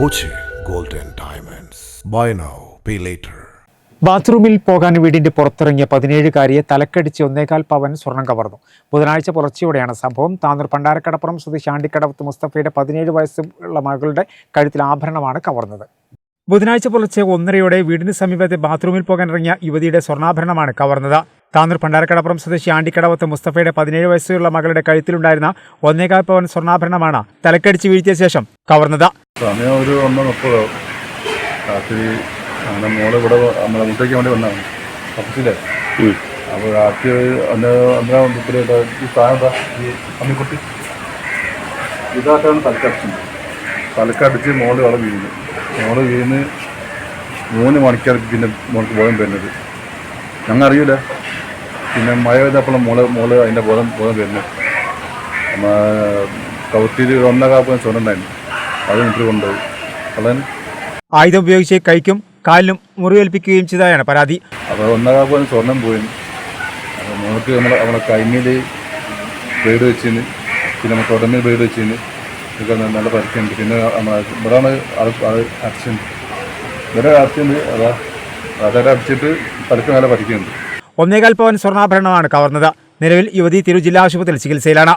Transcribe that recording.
Boche golden diamonds buy now pay later ബാത്റൂമിൽ പോകാൻ വീടിന്റെ പുറത്തിറങ്ങിയ പതിനേഴുകാരിയെ തലക്കടിച്ച് ഒന്നേകാൽ പവൻ സ്വർണം കവർന്നു. ബുധനാഴ്ച പുലർച്ചെയോടെയാണ് സംഭവം. താന്നൂർ പണ്ടാരക്കടപ്പുറം സ്വദേശി ആണ്ടിക്കടവത്ത് മുസ്തഫയുടെ പതിനേഴ് വയസ്സുള്ള മകളുടെ കഴുത്തിൽ ആഭരണമാണ് കവർന്നത്. ബുധനാഴ്ച പുലർച്ചെ ഒന്നരയോടെ വീടിന് സമീപത്തെ ബാത്റൂമിൽ പോകാൻ ഇറങ്ങിയ യുവതിയുടെ സ്വർണാഭരണമാണ് കവർന്നത്. താന്നൂർ പണ്ടാരക്കടപ്പുറം സ്വദേശി ആണ്ടിക്കടവത്ത് മുസ്തഫയുടെ പതിനേഴ് വയസ്സുള്ള മകളുടെ കഴുത്തിലുണ്ടായിരുന്ന ഒന്നേകാൽ പവൻ സ്വർണാഭരണമാണ് തലക്കടിച്ച് വീഴ്ത്തിയ ശേഷം കവർന്നത്. സമയം ഒരു ഒന്ന് മുപ്പതാവും രാത്രി അങ്ങനെ മോൾ ഇവിടെ നമ്മളെ മുട്ടയ്ക്ക് വേണ്ടി വന്നതാണ്. ഓഫീസിലെ. അപ്പോൾ രാത്രി അന്ന് അന്നേ മുപ്പിലേട്ട് ഈ സാധനം ഈ അമ്മിക്കുട്ടി. ഇതായിട്ടാണ് തലക്കടിച്ചത് തലക്കടിച്ച് മോൾ അവിടെ വീഴുന്നു. മോൾ വീണ് മൂന്ന് മണിക്കാണ് പിന്നെ മോൾക്ക് ബോധം വരുന്നത്. ഞങ്ങൾ അറിയില്ല പിന്നെ മഴ പെയ്തപ്പോഴും മോൾ മോൾ അതിന്റെ ബോധം ബോധം വരുന്നത്. നമ്മൾ കൗത്തിരി ഒന്നകാപ്പം സ്വന്തം അത് മുട്ടിൽ കൊണ്ടുപോയി. കള്ളൻ. ആയുധം ഉപയോഗിച്ച് കൈക്കും കാലിനും മുറിവേൽപ്പിക്കുകയും ചെയ്തതായാണ് പരാതി. അപ്പോൾ ഒന്നകാപ്പം സ്വർണം പോയി. മോൾക്ക് നമ്മളെ നമ്മളെ കൈമിൽ ബ്ലേഡ് വെച്ചിന്. പിന്നെ നമുക്ക് ഉടമ്പിൽ ബ്ലേഡ് വെച്ചിന്. ഇതൊക്കെ നല്ല പരിക്കുണ്ട് പിന്നെ നമ്മളെ ഇവിടെയാണ് അടിച്ചിട്ടുണ്ട്. ഇവിടെ അടിച്ചിട്ടുണ്ട്. അതാ അടിച്ചിട്ട് പരിക്ക് നല്ല പരിക്കുന്നുണ്ട് ഒന്നേകാൽ പവൻ സ്വർണാഭരണമാണ് കവർന്നത്. നിലവിൽ യുവതി തിരു ജില്ലാ ആശുപത്രിയിൽ ചികിത്സയിലാണ്.